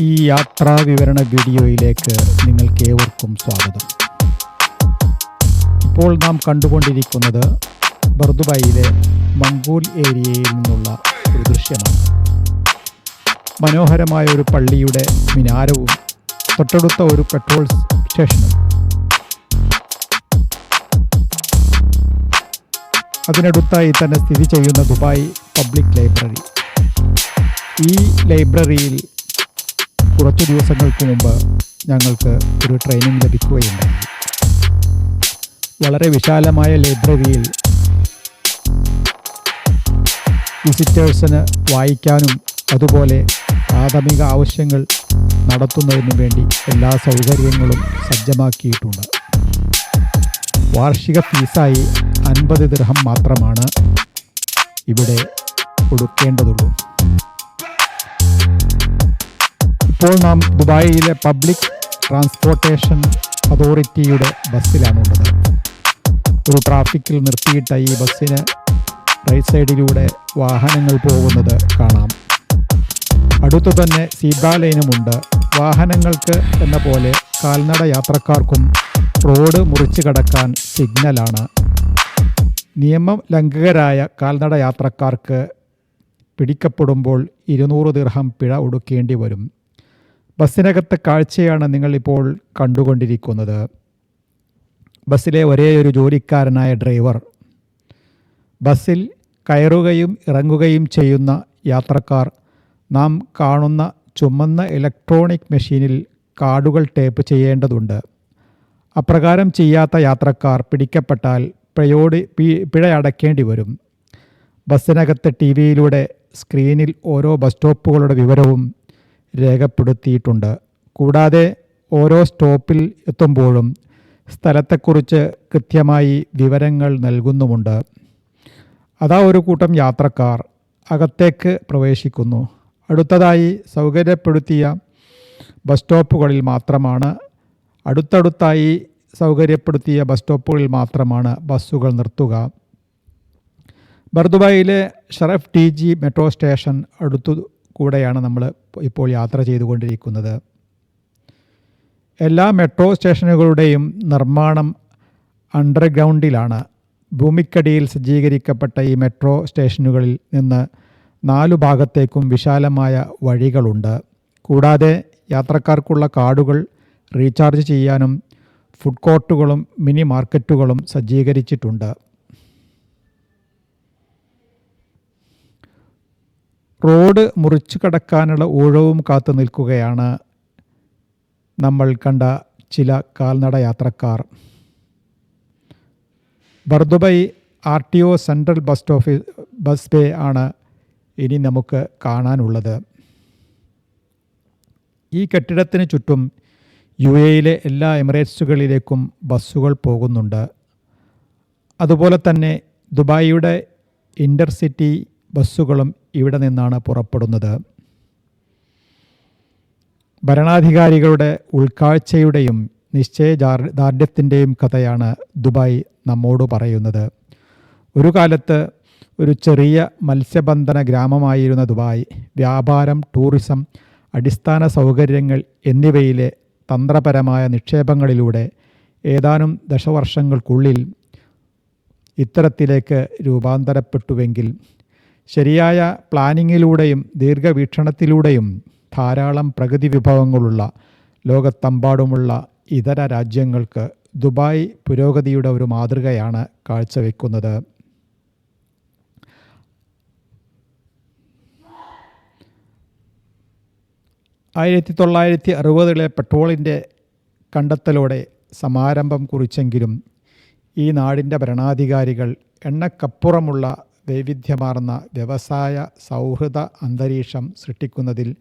ഈ യാത്രാ വിവരണ വീഡിയോയിലേക്ക് നിങ്ങൾക്ക് ഏവർക്കും സ്വാഗതം. ഇപ്പോൾ നാം കണ്ടുകൊണ്ടിരിക്കുന്നത് ബർദുബായിലെ മംഗൂൽ ഏരിയയിൽ നിന്നുള്ള ഒരു ദൃശ്യമാണ്. മനോഹരമായ ഒരു പള്ളിയുടെ മിനാരവും തൊട്ടടുത്ത ഒരു പെട്രോൾ സ്റ്റേഷനും. അതിനടുത്തായി തന്നെ സ്ഥിതി ചെയ്യുന്ന ദുബായ് പബ്ലിക് ലൈബ്രറി. ഈ ലൈബ്രറിയിൽ കുറച്ചു ദിവസങ്ങൾക്ക് മുമ്പ് ഞങ്ങൾക്ക് ഒരു ട്രെയിനിങ് ലഭിക്കുകയുണ്ടായി. വളരെ വിശാലമായ ലൈബ്രറിയിൽ വിസിറ്റേഴ്സിന് വായിക്കാനും അതുപോലെ പ്രാഥമിക ആവശ്യങ്ങൾ നടത്തുന്നതിനു വേണ്ടി എല്ലാ സൗകര്യങ്ങളും സജ്ജമാക്കിയിട്ടുണ്ട്. വാർഷിക ഫീസായി അൻപത് ദിർഹം മാത്രമാണ് ഇവിടെ കൊടുക്കേണ്ടതുള്ളൂ. ഇപ്പോൾ നാം ദുബായിലെ പബ്ലിക് ട്രാൻസ്പോർട്ടേഷൻ അതോറിറ്റിയുടെ ബസ്സിലാണുള്ളത് ഒരു ട്രാഫിക്കിൽ നിർത്തിയിട്ട ഈ ബസ്സിന് റൈറ്റ് സൈഡിലൂടെ വാഹനങ്ങൾ പോകുന്നത് കാണാം. അടുത്തു തന്നെ സീബ്ര ലൈനുമുണ്ട് വാഹനങ്ങൾക്ക് എന്ന പോലെ കാൽനട യാത്രക്കാർക്കും റോഡ് മുറിച്ച് കടക്കാൻ സിഗ്നലാണ്. നിയമം ലംഘകരായ കാൽനട യാത്രക്കാർക്ക് പിടിക്കപ്പെടുമ്പോൾ ഇരുന്നൂറ് ദിർഹം പിഴ ഒടുക്കേണ്ടി വരും. ബസ്സിനകത്തെ കാഴ്ചയാണ് നിങ്ങളിപ്പോൾ കണ്ടുകൊണ്ടിരിക്കുന്നത്. ബസ്സിലെ ഒരേ ഒരു ജോലിക്കാരനായ ഡ്രൈവർ. ബസ്സിൽ കയറുകയും ഇറങ്ങുകയും ചെയ്യുന്ന യാത്രക്കാർ നാം കാണുന്ന ചുമന്ന ഇലക്ട്രോണിക് മെഷീനിൽ കാർഡുകൾ ടേപ്പ് ചെയ്യേണ്ടതുണ്ട്. അപ്രകാരം ചെയ്യാത്ത യാത്രക്കാർ പിടിക്കപ്പെട്ടാൽ പിഴയോട് പിഴ അടയ്ക്കേണ്ടി വരും. ബസ്സിനകത്തെ ടി വിയിലൂടെ സ്ക്രീനിൽ ഓരോ ബസ് സ്റ്റോപ്പുകളുടെ വിവരവും രേഖപ്പെടുത്തിയിട്ടുണ്ട്. കൂടാതെ ഓരോ സ്റ്റോപ്പിൽ എത്തുമ്പോഴും സ്ഥലത്തെക്കുറിച്ച് കൃത്യമായി വിവരങ്ങൾ നൽകുന്നുമുണ്ട്. അതാ ഒരു കൂട്ടം യാത്രക്കാർ അകത്തേക്ക് പ്രവേശിക്കുന്നു. അടുത്തതായി സൗകര്യപ്പെടുത്തിയ ബസ് സ്റ്റോപ്പുകളിൽ മാത്രമാണ് അടുത്തടുത്തായി സൗകര്യപ്പെടുത്തിയ ബസ് സ്റ്റോപ്പുകളിൽ മാത്രമാണ് ബസ്സുകൾ നിർത്തുക. ബർദുബായിലെ Sharaf D G metro station അടുത്തു കൂടെയാണ് നമ്മൾ ഇപ്പോൾ യാത്ര ചെയ്തുകൊണ്ടിരിക്കുന്നത്. എല്ലാ മെട്രോ സ്റ്റേഷനുകളുടെയും നിർമ്മാണം അണ്ടർഗ്രൗണ്ടിലാണ്. ഭൂമിക്കടിയിൽ സജ്ജീകരിക്കപ്പെട്ട ഈ മെട്രോ സ്റ്റേഷനുകളിൽ നിന്ന് നാലു ഭാഗത്തേക്കും വിശാലമായ വഴികളുണ്ട്. കൂടാതെ യാത്രക്കാർക്കുള്ള കാർഡുകൾ റീചാർജ് ചെയ്യാനും ഫുഡ് കോർട്ടുകളും മിനി മാർക്കറ്റുകളും സജ്ജീകരിച്ചിട്ടുണ്ട്. റോഡ് മുറിച്ചു കടക്കാനുള്ള ഊഴവും കാത്തു നിൽക്കുകയാണ് നമ്മൾ കണ്ട ചില കാൽനട യാത്രക്കാർ. Bur Dubai R T O central bus office bus bay ആണ് ഇനി നമുക്ക് കാണാനുള്ളത്. ഈ കെട്ടിടത്തിന് ചുറ്റും യു എയിലെ എല്ലാ എമിറേറ്റ്സുകളിലേക്കും ബസ്സുകൾ പോകുന്നുണ്ട്. അതുപോലെ തന്നെ ദുബായിയുടെ ഇന്റർസിറ്റി ബസ്സുകളും ഇവിടെ നിന്നാണ് പുറപ്പെടുന്നത്. ഭരണാധികാരികളുടെ ഉൾക്കാഴ്ചയുടെയും നിശ്ചയദാർഢ്യത്തിന്റെയും കഥയാണ് ദുബായ് നമ്മോട് പറയുന്നത്. ഒരു കാലത്ത് ഒരു ചെറിയ മത്സ്യബന്ധന ഗ്രാമമായിരുന്ന ദുബായ് വ്യാപാരം ടൂറിസം അടിസ്ഥാന സൗകര്യങ്ങൾ എന്നിവയിലെ തന്ത്രപരമായ നിക്ഷേപങ്ങളിലൂടെ ഏതാനും ദശവർഷങ്ങൾക്കുള്ളിൽ ഇത്തരത്തിലേക്ക് രൂപാന്തരപ്പെട്ടുവെങ്കിൽ ശരിയായ പ്ലാനിങ്ങിലൂടെയും ദീർഘവീക്ഷണത്തിലൂടെയും ധാരാളം പ്രകൃതി വിഭവങ്ങളുള്ള ലോകത്തെമ്പാടുമുള്ള ഇതര രാജ്യങ്ങൾക്ക് ദുബായ് പുരോഗതിയുടെ ഒരു മാതൃകയാണ് കാഴ്ചവെക്കുന്നത്. ആയിരത്തി തൊള്ളായിരത്തി അറുപതുകളിലെ പെട്രോളിന്റെ കണ്ടെത്തലോടെ സമാരംഭം കുറിച്ചെങ്കിലും ഈ നാടിന്റെ ഭരണാധികാരികൾ എണ്ണക്കപ്പുറമുള്ള വൈവിധ്യമാർന്ന വ്യവസായ സൗഹൃദ അന്തരീക്ഷം സൃഷ്ടിക്കുന്നതിൽ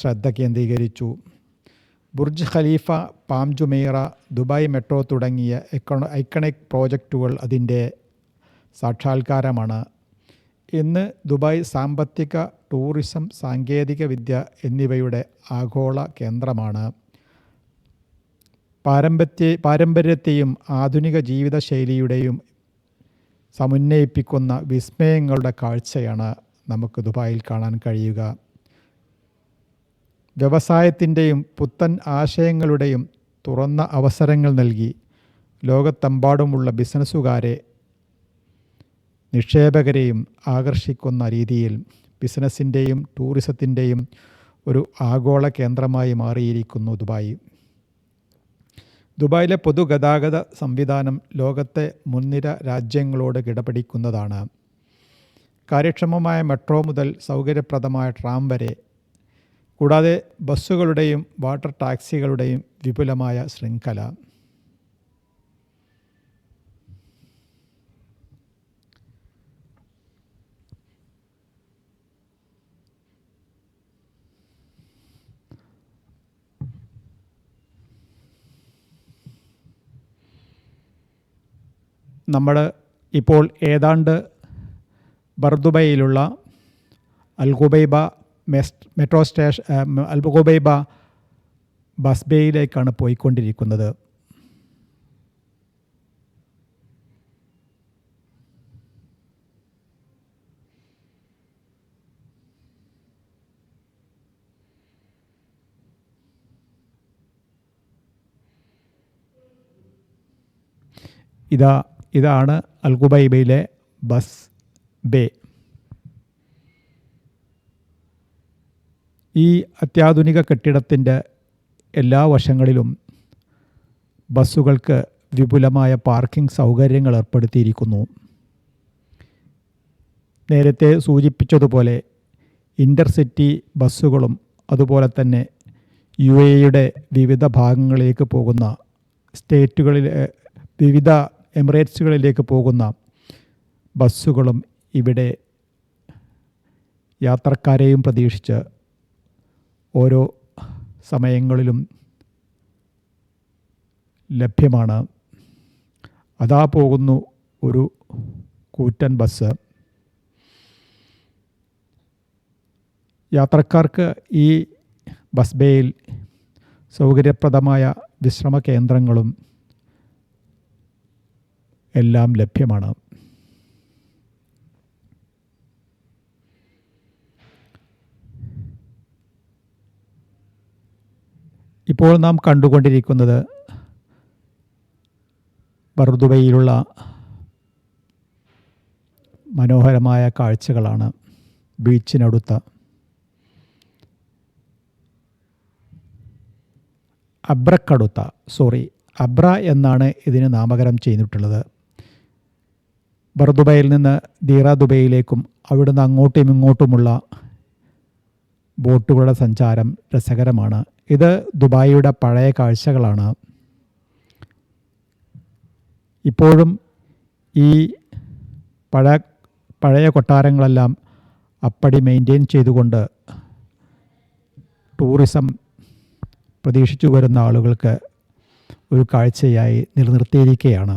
ശ്രദ്ധ കേന്ദ്രീകരിച്ചു. Burj Khalifa Palm Jumeirah Dubai metro തുടങ്ങിയ എക്കണോ ഐക്കണിക് പ്രോജക്റ്റുകൾ അതിന്റെ സാക്ഷാത്കാരമാണ്. ഇന്ന് ദുബായ് സാമ്പത്തിക ടൂറിസം സാങ്കേതിക വിദ്യ എന്നിവയുടെ ആഗോള കേന്ദ്രമാണ്. പാരമ്പര്യ പാരമ്പര്യത്തെയും ആധുനിക ജീവിതശൈലിയുടെയും സമുന്നയിപ്പിക്കുന്ന വിസ്മയങ്ങളുടെ കാഴ്ചയാണ് നമുക്ക് ദുബായിൽ കാണാൻ കഴിയുക. വ്യവസായത്തിന്റെയും പുത്തൻ ആശയങ്ങളുടെയും തുറന്ന അവസരങ്ങൾ നൽകി ലോകത്തെമ്പാടുമുള്ള ബിസിനസ്സുകാരെ നിക്ഷേപകരെയും ആകർഷിക്കുന്ന രീതിയിൽ ബിസിനസ്സിന്റെയും ടൂറിസത്തിന്റെയും ഒരു ആഗോള കേന്ദ്രമായി മാറിയിരിക്കുന്നു ദുബായ്. ദുബായിലെ പൊതുഗതാഗത സംവിധാനം ലോകത്തെ മുൻനിര രാജ്യങ്ങളോട് കിടപിടിക്കുന്നതാണ്. കാര്യക്ഷമമായ മെട്രോ മുതൽ സൗകര്യപ്രദമായ ട്രാം വരെ കൂടാതെ ബസ്സുകളുടെയും വാട്ടർ ടാക്സികളുടെയും വിപുലമായ ശൃംഖല. നമ്മൾ ഇപ്പോൾ ഏതാണ്ട് ബർദുബയിലുള്ള Al Ghubaiba metro station Al Ghubaiba bus ബേയിലേക്കാണ് പോയിക്കൊണ്ടിരിക്കുന്നത്. ഇതാ ഇതാണ് അൽഗുബൈബയിലെ ബസ് ബേ. ഈ അത്യാധുനിക കെട്ടിടത്തിന്റെ എല്ലാ വശങ്ങളിലും ബസ്സുകൾക്ക് വിപുലമായ പാർക്കിംഗ് സൗകര്യങ്ങൾ ഏർപ്പെടുത്തിയിരിക്കുന്നു. നേരത്തെ സൂചിപ്പിച്ചതുപോലെ ഇന്റർസിറ്റി ബസ്സുകളും അതുപോലെ തന്നെ യു എയുടെ വിവിധ ഭാഗങ്ങളിലേക്ക് പോകുന്ന സ്റ്റേറ്റുകളിലെ വിവിധ എമിറേറ്റ്സുകളിലേക്ക് പോകുന്ന ബസ്സുകളും ഇവിടെ യാത്രക്കാരെയും പ്രതീക്ഷിച്ച് ഓരോ സമയങ്ങളിലും ലഭ്യമാണ്. അതാ പോകുന്നു ഒരു കൂറ്റൻ ബസ്. യാത്രക്കാർക്ക് ഈ ബസ് ബേയിൽ സൗകര്യപ്രദമായ വിശ്രമ കേന്ദ്രങ്ങളും എല്ലാം ലഭ്യമാണ്. ഇപ്പോൾ നാം കണ്ടുകൊണ്ടിരിക്കുന്നത് ബർദുബയിലുള്ള മനോഹരമായ കാഴ്ചകളാണ് ബീച്ചിനടുത്ത അബ്രക്കടുത്ത സോറി അബ്ര എന്നാണ് ഇതിന് നാമകരണം ചെയ്തിട്ടുള്ളത്. ബർദുബയിൽ നിന്ന് ദീറ ദുബൈയിലേക്കും അവിടുന്ന് അങ്ങോട്ടും ഇങ്ങോട്ടുമുള്ള ബോട്ടുകളുടെ സഞ്ചാരം രസകരമാണ്. ഇത് ദുബായിയുടെ പഴയ കാഴ്ചകളാണ്. ഇപ്പോഴും ഈ പഴയ പഴയ കൊട്ടാരങ്ങളെല്ലാം അപ്പടി മെയിന്റെയിൻ ചെയ്തുകൊണ്ട് ടൂറിസം പ്രതീക്ഷിച്ചു വരുന്ന ആളുകൾക്ക് ഒരു കാഴ്ചയായി നിലനിർത്തിയിരിക്കുകയാണ്.